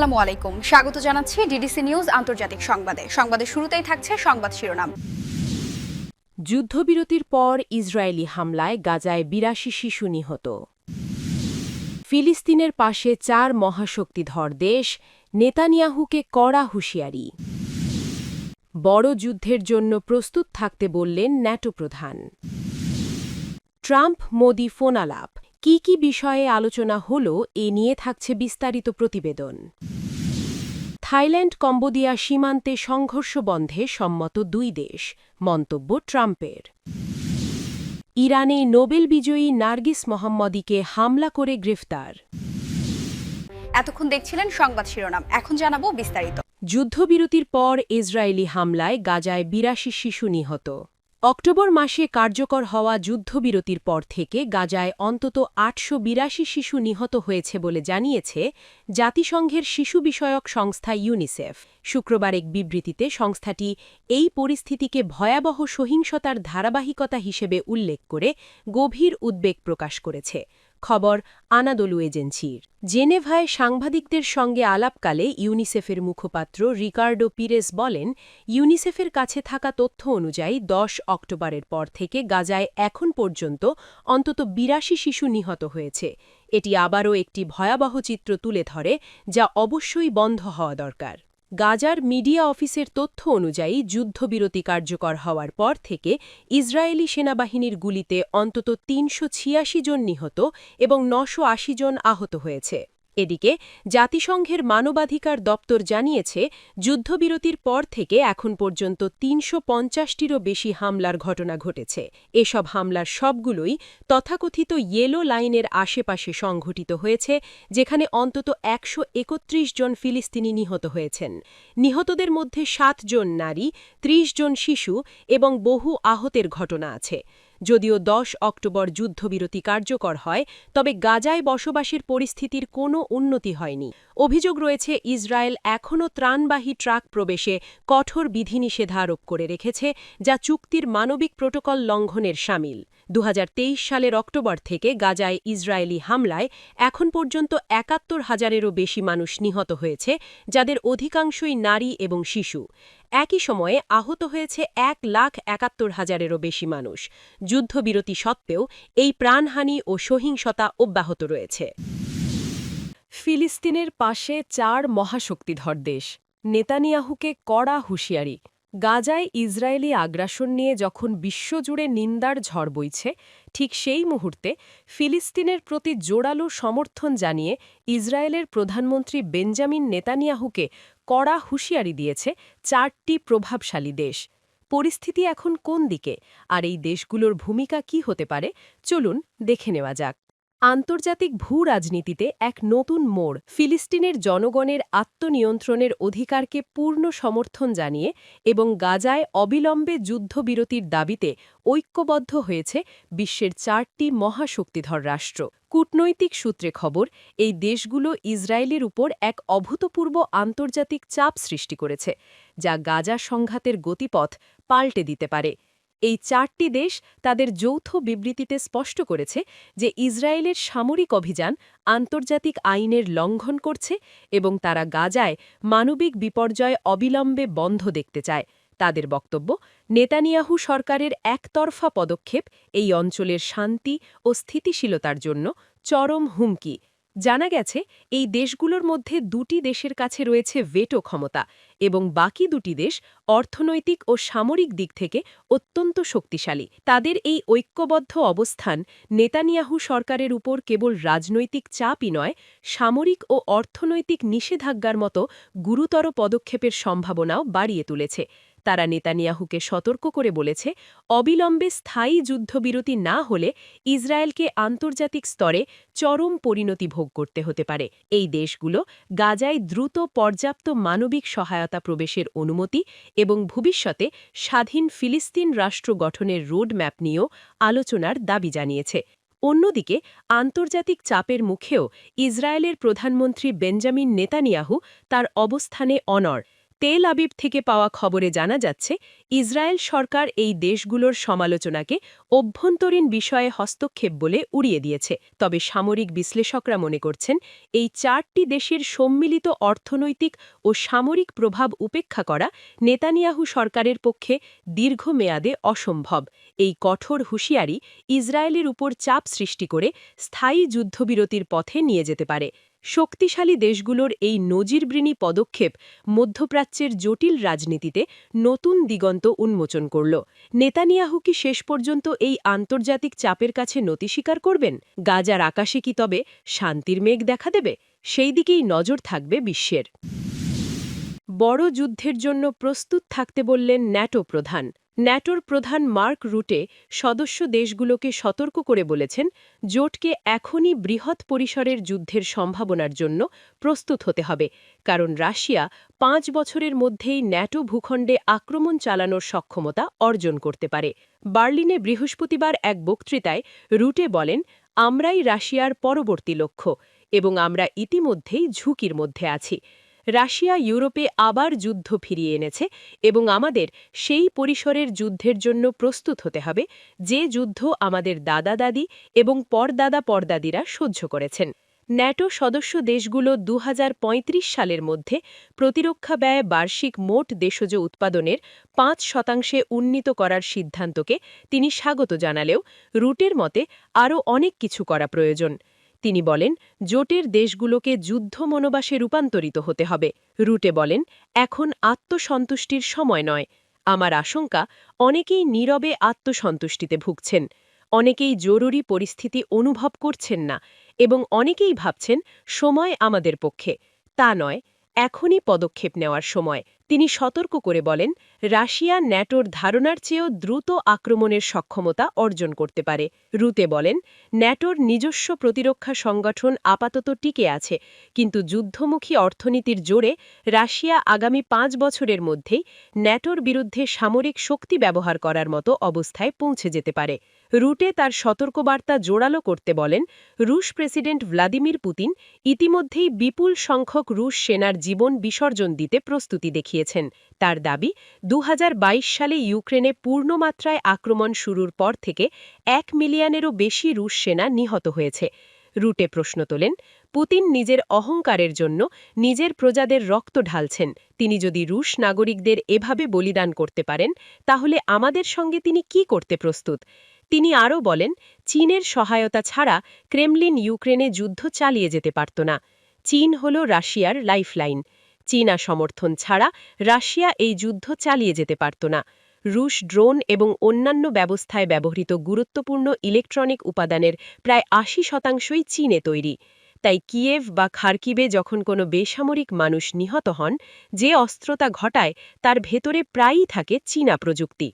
আসসালামু আলাইকুম। স্বাগত জানাচ্ছি ডিডিসি নিউজ আন্তর্জাতিক সংবাদে। সংবাদের শুরুতেই থাকছে সংবাদ শিরোনাম। যুদ্ধবিরতির পর ইসরায়েলি হামলায় গাজায় বিরাশি শিশু নিহত। ফিলিস্তিনের পাশে চার মহাশক্তিধর দেশ, নেতানিয়াহুকে কড়া হুঁশিয়ারি। বড় যুদ্ধের জন্য প্রস্তুত থাকতে বললেন ন্যাটো প্রধান। ট্রাম্প মোদি ফোনালাপ। কি কি বিষয়ে আলোচনা হল এ নিয়ে থাকছে বিস্তারিত প্রতিবেদন। থাইল্যান্ড কম্বোডিয়া সীমান্তে সংঘর্ষ বন্ধে সম্মত দুই দেশ মন্তব্য ট্রাম্পের। ইরানে নোবেল বিজয়ী নার্গিস মোহাম্মদীকে হামলা করে গ্রেফতার। এতক্ষণ দেখছিলেন সংবাদ শিরোনাম এখন জানাব বিস্তারিত। যুদ্ধবিরতির পর ইসরায়েলি হামলায় গাজায় বিরাশি শিশু নিহত। অক্টোবর মাসে কার্যকর হওয়া যুদ্ধবিরতির পর থেকে গাজায় অন্তত আটশো বিরাশি শিশু নিহত হয়েছে বলে জানিয়েছে জাতিসংঘের শিশু বিষয়ক সংস্থা ইউনিসেফ। শুক্রবার এক বিবৃতিতে সংস্থাটি এই পরিস্থিতিকে ভয়াবহ সহিংসতার ধারাবাহিকতা হিসেবে উল্লেখ করে গভীর উদ্বেগ প্রকাশ করেছে। খবর আনাদলু এজেন্সির। জেনেভায় সাংবাদিকদের সঙ্গে আলাপকালে ইউনিসেফের মুখপাত্র রিকার্ডো পিরেস বলেন, ইউনিসেফের কাছে থাকা তথ্য অনুযায়ী দশ অক্টোবরের পর থেকে গাজায় এখন পর্যন্ত অন্তত বিরাশি শিশু নিহত হয়েছে। এটি আবারও একটি ভয়াবহ চিত্র তুলে ধরে, যা অবশ্যই বন্ধ হওয়া দরকার। গাজার মিডিয়া অফিসের তথ্য অনুযায়ী যুদ্ধবিরতি কার্যকর হওয়ার পর থেকে ইসরায়েলি সেনাবাহিনীর গুলিতে অন্তত তিনশো ছিয়াশি জন নিহত এবং নশো জন আহত হয়েছে। এদিকে জাতিসংঘের মানবাধিকার দপ্তর জানিয়েছে, যুদ্ধবিরতির পর থেকে এখন পর্যন্ত তিনশো পঞ্চাশটিরও বেশি হামলার ঘটনা ঘটেছে। এসব হামলার সবগুলোই তথাকথিত ইয়েলো লাইনের আশেপাশে সংঘটিত হয়েছে, যেখানে অন্তত একশো একত্রিশ জন ফিলিস্তিনি নিহত হয়েছেন। নিহতদের মধ্যে সাত জন নারী ৩০ জন শিশু এবং বহু আহতের ঘটনা আছে। যদিও দশ অক্টোবর যুদ্ধবিরতি কার্যকর হয়, তবে গাজায় বসবাসের পরিস্থিতির কোনো উন্নতি হয়নি। অভিযোগ রয়েছে, ইসরায়েল এখনও ত্রাণবাহী ট্রাক প্রবেশে কঠোর বিধিনিষেধ আরোপ করে রেখেছে, যা চুক্তির মানবিক প্রোটোকল লঙ্ঘনের সামিল। দু হাজার তেইশ সালের অক্টোবর থেকে গাজায় ইসরায়েলি হামলায় এখন পর্যন্ত একাত্তর হাজারেরও বেশি মানুষ নিহত হয়েছে, যাদের অধিকাংশই নারী এবং শিশু। একই সময়ে আহত হয়েছে এক লাখ একাত্তর হাজারেরও বেশি মানুষ। যুদ্ধবিরতি সত্ত্বেও এই প্রাণহানি ও সহিংসতা অব্যাহত রয়েছে। ফিলিস্তিনের পাশে চার মহাশক্তিধর দেশ। নেতানিয়াহুকে কড়া হুঁশিয়ারি। গাজায় ইসরায়েলি আগ্রাসন নিয়ে যখন বিশ্বজুড়ে নিন্দার ঝড় বইছে, ঠিক সেই মুহূর্তে ফিলিস্তিনের প্রতি জোরালো সমর্থন জানিয়ে ইসরায়েলের প্রধানমন্ত্রী বেঞ্জামিন নেতানিয়াহুকে কড়া হুঁশিয়ারি দিয়েছে চারটি প্রভাবশালী দেশ। পরিস্থিতি এখন কোন দিকে? আর এই দেশগুলোর ভূমিকা কি হতে পারে? চলুন দেখে নেওয়া যাক। আন্তর্জাতিক ভূ রাজনীতিতে এক নতুন মোড়, ফিলিস্তিনের জনগণের আত্মনিয়ন্ত্রণের অধিকারকে পূর্ণ সমর্থন জানিয়ে এবং গাজায় অবিলম্বে যুদ্ধবিরতির দাবিতে ঐক্যবদ্ধ হয়েছে বিশ্বের চারটি মহাশক্তিধর রাষ্ট্র। কূটনৈতিক সূত্রে খবর, এই দেশগুলো ইসরায়েলের উপর এক অভূতপূর্ব আন্তর্জাতিক চাপ সৃষ্টি করেছে, যা গাজা সংঘাতের গতিপথ পাল্টে দিতে পারে। এই চারটি দেশ তাদের যৌথ বিবৃতিতে স্পষ্ট করেছে যে ইসরায়েলের সামরিক অভিযান আন্তর্জাতিক আইনের লঙ্ঘন করছে এবং তারা গাজায় মানবিক বিপর্যয় অবিলম্বে বন্ধ দেখতে চায়। তাদের বক্তব্য, নেতানিয়াহু সরকারের একতরফা পদক্ষেপ এই অঞ্চলের শান্তি ও স্থিতিশীলতার জন্য চরম হুমকি। জানা গেছে, এই দেশগুলোর মধ্যে দুটি দেশের কাছে রয়েছে ভেটো ক্ষমতা এবং বাকি দুটি দেশ অর্থনৈতিক ও সামরিক দিক থেকে অত্যন্ত শক্তিশালী। তাদের এই ঐক্যবদ্ধ অবস্থান নেতানিয়াহু সরকারের উপর কেবল রাজনৈতিক চাপই নয়, সামরিক ও অর্থনৈতিক নিষেধাজ্ঞার মতো গুরুতর পদক্ষেপের সম্ভাবনাও বাড়িয়ে তুলেছে। তারা নেতানিয়াহুকে সতর্ক করে বলেছে, অবিলম্বে স্থায়ী যুদ্ধবিরতি না হলে ইসরায়েলকে আন্তর্জাতিক স্তরে চরম পরিণতি ভোগ করতে হতে পারে। এই দেশগুলো গাজায় দ্রুত পর্যাপ্ত মানবিক সহায়তা প্রবেশের অনুমতি এবং ভবিষ্যতে স্বাধীন ফিলিস্তিন রাষ্ট্র গঠনের রোডম্যাপ নিয়েও আলোচনার দাবি জানিয়েছে। অন্যদিকে, আন্তর্জাতিক চাপের মুখেও ইসরায়েলের প্রধানমন্ত্রী বেঞ্জামিন নেতানিয়াহু তার অবস্থানে অনড়। তেল আবিব থেকে পাওয়া খবরে জানা যাচ্ছে, ইসরায়েল সরকার এই দেশগুলোর সমালোচনাকে অভ্যন্তরীণ বিষয়ে হস্তক্ষেপ বলে উড়িয়ে দিয়েছে। তবে সামরিক বিশ্লেষকরা মনে করছেন, এই চারটি দেশের সম্মিলিত অর্থনৈতিক ও সামরিক প্রভাব উপেক্ষা করা নেতানিয়াহু সরকারের পক্ষে দীর্ঘমেয়াদে অসম্ভব। এই কঠোর হুঁশিয়ারি ইসরায়েলের উপর চাপ সৃষ্টি করে স্থায়ী যুদ্ধবিরতির পথে নিয়ে যেতে পারে। শক্তিশালী দেশগুলোর এই নজিরবৃণী পদক্ষেপ মধ্যপ্রাচ্যের জটিল রাজনীতিতে নতুন দিগন্ত উন্মোচন করল। নেতানিয়াহু কি শেষ পর্যন্ত এই আন্তর্জাতিক চাপের কাছে নতি স্বীকার করবেন? গাজার আকাশে কি তবে শান্তির মেঘ দেখা দেবে? সেই দিকেই নজর থাকবে বিশ্বের। বড় যুদ্ধের জন্য প্রস্তুত থাকতে বললেন ন্যাটো প্রধান। ন্যাটোর প্রধান মার্ক রুটে সদস্য দেশগুলোকে সতর্ক করে বলেছেন, জোটকে এখনই বৃহৎ পরিসরের যুদ্ধের সম্ভাবনার জন্য প্রস্তুত হতে হবে, কারণ রাশিয়া পাঁচ বছরের মধ্যেই ন্যাটো ভূখণ্ডে আক্রমণ চালানোর সক্ষমতা অর্জন করতে পারে। বার্লিনে বৃহস্পতিবার এক বক্তৃতায় রুটে বলেন, আমরাই রাশিয়ার পরবর্তী লক্ষ্য এবং আমরা ইতিমধ্যেই ঝুঁকির মধ্যে আছি। রাশিয়া ইউরোপে আবার যুদ্ধ ফিরিয়ে এনেছে এবং আমাদের সেই পরিসরের যুদ্ধের জন্য প্রস্তুত হতে হবে, যে যুদ্ধ আমাদের দাদা দাদি এবং পরদাদা পরদাদিরা সহ্য করেছেন। ন্যাটো সদস্য দেশগুলো দু হাজার পঁয়ত্রিশ সালের মধ্যে প্রতিরক্ষা ব্যয় বার্ষিক মোট দেশজ উৎপাদনের পাঁচ শতাংশে উন্নীত করার সিদ্ধান্তকে তিনি স্বাগত জানালেও রুটের মতে আরও অনেক কিছু করা প্রয়োজন। তিনি বলেন, জোটের দেশগুলোকে যুদ্ধ মনোবাসে রূপান্তরিত হতে হবে। রুটে বলেন, এখন আত্মসন্তুষ্টির সময় নয়। আমার আশঙ্কা, অনেকেই নীরবে আত্মসন্তুষ্টিতে ভুগছেন। অনেকেই জরুরি পরিস্থিতি অনুভব করছেন না এবং অনেকেই ভাবছেন, সময় আমাদের পক্ষে। তা নয় এখনই পদক্ষেপ নেওয়ার সময়। তিনি সতর্ক করে বলেন, রাশিয়া ন্যাটোর ধারণার চেয়েও দ্রুত আক্রমণের সক্ষমতা অর্জন করতে পারে। রুতে বলেন, ন্যাটোর নিজস্ব প্রতিরক্ষা সংগঠন আপাতত টিকে আছে, কিন্তু যুদ্ধমুখী অর্থনীতির জোরে রাশিয়া আগামী পাঁচ বছরের মধ্যেই ন্যাটোর বিরুদ্ধে সামরিক শক্তি ব্যবহার করার মতো অবস্থায় পৌঁছে যেতে পারে। রুটে তার সতর্কবার্তা জোরালো করতে বলেন, রুশ প্রেসিডেন্ট ভ্লাদিমির পুতিন ইতিমধ্যেই বিপুল সংখ্যক রুশ সেনার জীবন বিসর্জন দিতে প্রস্তুতি দেখিয়েছেন। তার দাবি দু হাজার বাইশ সালে ইউক্রেনে পূর্ণমাত্রায় আক্রমণ শুরুর পর থেকে এক মিলিয়নেরও বেশি রুশ সেনা নিহত হয়েছে। রুটে প্রশ্ন তোলেন, পুতিন নিজের অহংকারের জন্য নিজের প্রজাদের রক্ত ঢালছেন। তিনি যদি রুশ নাগরিকদের এভাবে বলিদান করতে পারেন, তাহলে আমাদের সঙ্গে তিনি কি করতে প্রস্তুত? তিনি আরও বলেন, চীনের সহায়তা ছাড়া ক্রেমলিন ইউক্রেনে যুদ্ধ চালিয়ে যেতে পারত না। চীন হল রাশিয়ার লাইফলাইন। চীনা সমর্থন ছাড়া রাশিয়া এই যুদ্ধ চালিয়ে যেতে পারত না। রুশ ড্রোন এবং অন্যান্য ব্যবস্থায় ব্যবহৃত গুরুত্বপূর্ণ ইলেকট্রনিক উপাদানের প্রায় আশি শতাংশই চীনে তৈরি। তাই কিয়েভ বা খার্কিবে যখন কোনো বেসামরিক মানুষ নিহত হন, যে অস্ত্রতা ঘটায়, তার ভেতরে প্রায়ই থাকে চীনা প্রযুক্তি।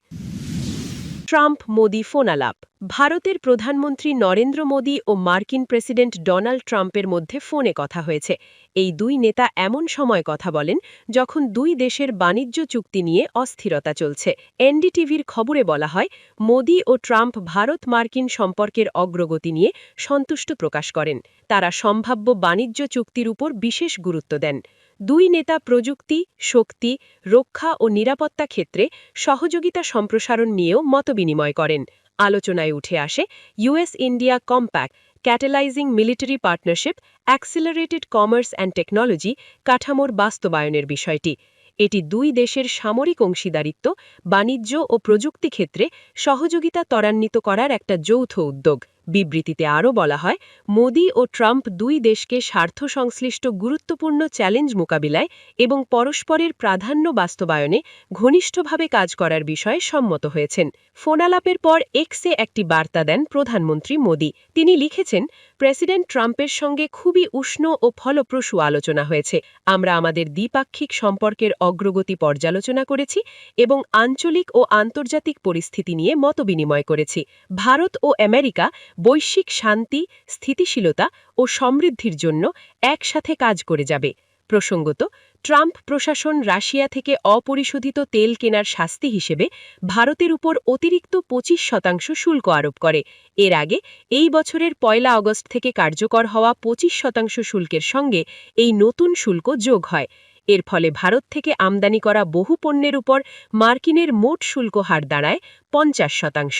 ট্রাম্প মোদি ফোনালাপ ভারতের প্রধানমন্ত্রী নরেন্দ্র মোদী ও মার্কিন প্রেসিডেন্ট ডোনাল্ড ট্রাম্পের মধ্যে ফোনে কথা হয়েছে। এই দুই নেতা এমন সময় কথা বলেন যখন দুই দেশের বাণিজ্য চুক্তি নিয়ে অস্থিরতা চলছে। এনডিটিভির খবরে বলা হয়, মোদি ও ট্রাম্প ভারত মার্কিন সম্পর্কের অগ্রগতি নিয়ে সন্তুষ্ট প্রকাশ করেন। তারা সম্ভাব্য বাণিজ্য চুক্তির উপর বিশেষ গুরুত্ব দেন। দুই নেতা প্রযুক্তি, শক্তি, রক্ষা ও নিরাপত্তা ক্ষেত্রে সহযোগিতা সম্প্রসারণ নিয়েও মতবিনিময় করেন। আলোচনায় উঠে আসে US India compact catalysing military partnership, accelerated commerce and technology কাঠামোর বাস্তবায়নের বিষয়টি। এটি দুই দেশের সামরিক অংশীদারিত্ব, বাণিজ্য ও প্রযুক্তি ক্ষেত্রে সহযোগিতা ত্বরান্বিত করার একটা যৌথ উদ্যোগ। বিবৃতিতে আরও বলা হয়, মোদি ও ট্রাম্প দুই দেশকে স্বার্থ সংশ্লিষ্ট গুরুত্বপূর্ণ চ্যালেঞ্জ মোকাবিলায় এবং পরস্পরের প্রাধান্য বাস্তবায়নে ঘনিষ্ঠভাবে কাজ করার বিষয়ে সম্মত হয়েছেন। ফোনালাপের পর এক্সে একটি বার্তা দেন প্রধানমন্ত্রী মোদি। তিনি লিখেছেন, প্রেসিডেন্ট ট্রাম্পের সঙ্গে খুবই উষ্ণ ও ফলপ্রসূ আলোচনা হয়েছে। আমরা আমাদের দ্বিপাক্ষিক সম্পর্কের অগ্রগতি পর্যালোচনা করেছি এবং আঞ্চলিক ও আন্তর্জাতিক পরিস্থিতি নিয়ে মতবিনিময় করেছি। ভারত ও আমেরিকা বৈশ্বিক শান্তি, স্থিতিশীলতা ও সমৃদ্ধির জন্য একসাথে কাজ করে যাবে। প্রসঙ্গত, ট্রাম্প প্রশাসন রাশিয়া থেকে অপরিশোধিত তেল কেনার শাস্তি হিসেবে ভারতের উপর অতিরিক্ত পঁচিশ শতাংশ শুল্ক আরোপ করে। এর আগে এই বছরের পয়লা আগস্ট থেকে কার্যকর হওয়া পঁচিশ শতাংশ শুল্কের সঙ্গে এই নতুন শুল্ক যোগ হয়। এর ফলে ভারত থেকে আমদানি করা বহু পণ্যের উপর মার্কিনের মোট শুল্ক হার দাঁড়ায় পঞ্চাশ শতাংশ।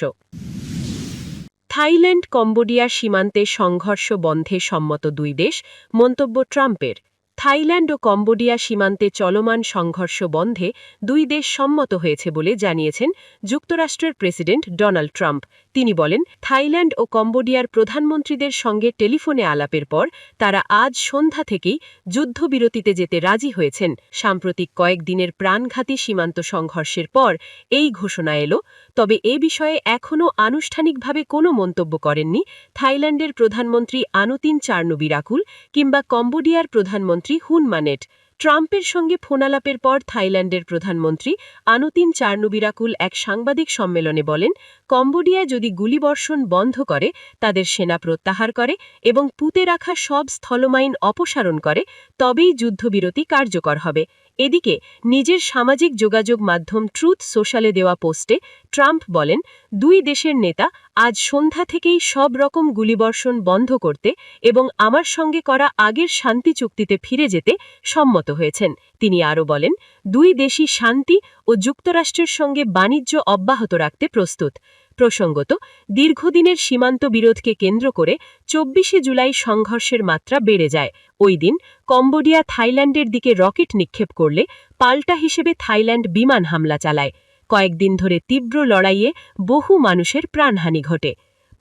থাইল্যান্ড কম্বোডিয়া সীমান্তে সংঘর্ষ বন্ধে সম্মত দুই দেশ মন্তব্য ট্রাম্পের। থাইল্যান্ড ও কম্বোডিয়া সীমান্তে চলমান সংঘর্ষ বন্ধে দুই দেশ সম্মত হয়েছে বলে জানিয়েছেন যুক্তরাষ্ট্রের প্রেসিডেন্ট ডোনাল্ড ট্রাম্প। তিনি বলেন, থাইল্যান্ড ও কম্বোডিয়ার প্রধানমন্ত্রীদের সঙ্গে টেলিফোনে আলাপের পর তারা আজ সন্ধ্যা থেকেই যুদ্ধবিরতিতে যেতে রাজি হয়েছেন। সাম্প্রতিক কয়েকদিনের প্রাণঘাতী সীমান্ত সংঘর্ষের পর এই ঘোষণা এলো। তবে এ বিষয়ে এখনও আনুষ্ঠানিকভাবে কোনো মন্তব্য করেননি থাইল্যান্ডের প্রধানমন্ত্রী আনুতিন চার্নুবিরাকুল কিংবা কম্বোডিয়ার প্রধানমন্ত্রী হুন মানেট। ট্রাম্পের সঙ্গে ফোনালাপের পর থাইল্যান্ডের প্রধানমন্ত্রী আনুতিন চার্নুবিরাকুল এক সাংবাদিক সম্মেলনে বলেন কম্বোডিয়া যদি গুলিবর্ষণ বন্ধ করে, তাদের সেনা প্রত্যাহার করে এবং পুঁতে রাখা সব স্থলমাইন অপসারণ করে, তবেই যুদ্ধবিরতি কার্যকর হবে। এদিকে, নিজের সামাজিক যোগাযোগ মাধ্যম ট্রুথ সোশ্যালে দেওয়া পোস্টে ট্রাম্প বলেন, দুই দেশের নেতা আজ সন্ধ্যা থেকেই সব রকম গুলিবর্ষণ বন্ধ করতে এবং আমার সঙ্গে করা আগের শান্তি চুক্তিতে ফিরে যেতে সম্মত হয়েছেন। তিনি আরও বলেন, দুই দেশই শান্তি ও যুক্তরাষ্ট্রের সঙ্গে বাণিজ্য অব্যাহত রাখতে প্রস্তুত। প্রসঙ্গত, দীর্ঘদিনের সীমান্ত বিরোধকে কেন্দ্র করে চব্বিশে জুলাই সংঘর্ষের মাত্রা বেড়ে যায়। ওই দিন কম্বোডিয়া থাইল্যান্ডের দিকে রকেট নিক্ষেপ করলে পাল্টা হিসেবে থাইল্যান্ড বিমান হামলা চালায়। কয়েকদিন ধরে তীব্র লড়াইয়ে বহু মানুষের প্রাণহানি ঘটে।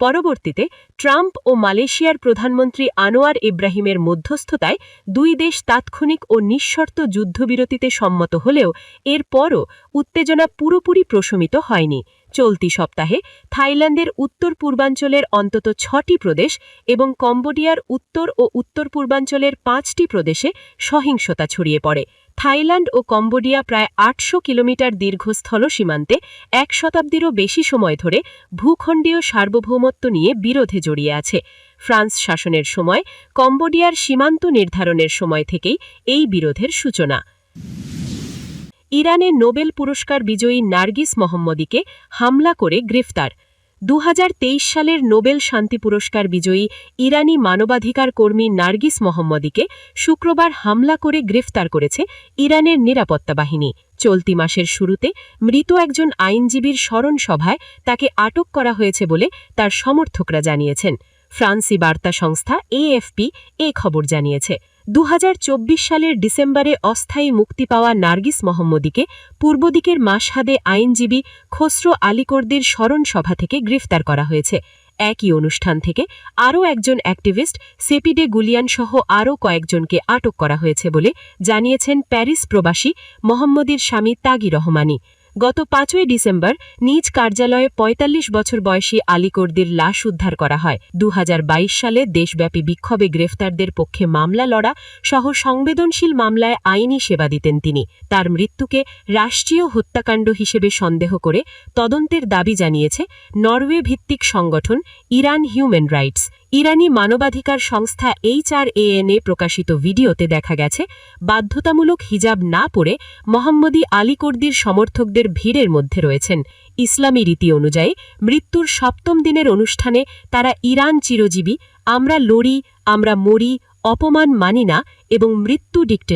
পরবর্তীতে ট্রাম্প ও মালয়েশিয়ার প্রধানমন্ত্রী আনোয়ার ইব্রাহিমের মধ্যস্থতায় দুই দেশ তাৎক্ষণিক ও নিঃশর্ত যুদ্ধবিরতিতে সম্মত হলেও এরপরও উত্তেজনা পুরোপুরি প্রশমিত হয়নি। চলতি সপ্তাহে থাইল্যান্ডের উত্তর পূর্বাঞ্চলের অন্তত ছটি প্রদেশ এবং কম্বোডিয়ার উত্তর ও উত্তর পূর্বাঞ্চলের পাঁচটি প্রদেশে সহিংসতা ছড়িয়ে পড়ে। থাইল্যান্ড ও কম্বোডিয়া প্রায় আটশো কিলোমিটার দীর্ঘ স্থল সীমান্তে এক শতাব্দীরও বেশি সময় ধরে ভূখণ্ডীয় সার্বভৌমত্ব নিয়ে বিরোধে জড়িয়ে আছে। ফ্রান্স শাসনের সময় কম্বোডিয়ার সীমান্ত নির্ধারণের সময় থেকেই এই বিরোধের সূচনা। ইরানে নোবেল পুরস্কার বিজয়ী নার্গিস মোহাম্মদীকে হামলা করে গ্রেফতার। দু হাজার তেইশ সালের নোবেল শান্তি পুরস্কার বিজয়ী ইরানি মানবাধিকার কর্মী নার্গিস মোহাম্মদীকে শুক্রবার হামলা করে গ্রেফতার করেছে ইরানের নিরাপত্তা বাহিনী। চলতি মাসের শুরুতে মৃত একজন আইনজীবীর স্মরণ সভায় তাকে আটক করা হয়েছে বলে তার সমর্থকরা জানিয়েছেন। ফ্রান্সি বার্তা সংস্থা এএফপি এ খবর জানিয়েছে। দু হাজার চব্বিশ সালের ডিসেম্বরে অস্থায়ী মুক্তি পাওয়া নার্গিস মোহাম্মদীকে পূর্বদিকের মাসহাদে আইনজীবী খসরো আলিকর্দির স্মরণ সভা থেকে গ্রেফতার করা হয়েছে। একই অনুষ্ঠান থেকে আরও একজন অ্যাক্টিভিস্ট সেপিডে গুলিয়ান সহ আরও কয়েকজনকে আটক করা হয়েছে বলে জানিয়েছেন প্যারিস প্রবাসী মোহাম্মদীর স্বামী তাগি রহমানি। গত পাঁচই ডিসেম্বর নিজ কার্যালয়ে ৪৫ বছর বয়সী আলিকর্দির লাশ উদ্ধার করা হয়। দু হাজার বাইশ সালে দেশব্যাপী বিক্ষোভে গ্রেফতারদের পক্ষে মামলা লড়া সহ সংবেদনশীল মামলায় আইনি সেবা দিতেন তিনি। তার মৃত্যুকে রাষ্ট্রীয় হত্যাকাণ্ড হিসেবে সন্দেহ করে তদন্তের দাবি জানিয়েছে নরওয়ে ভিত্তিক সংগঠন ইরান হিউম্যান রাইটস। ইরানি মানবাধিকার সংস্থা এইচআরএএনএ প্রকাশিত ভিডিওতে দেখা গেছে, বাধ্যতামূলক হিজাব না পরে মোহাম্মদী আলীকর্দির সমর্থকদের ভিড়ের মধ্যে রয়েছেন। ইসলামী রীতি অনুযায়ী মৃত্যুর সপ্তম দিনের অনুষ্ঠানে তারা ইরান চিরজীবী, আমরা লড়ি, আমরা মরি, অপমান মানি না এবং মৃত্যু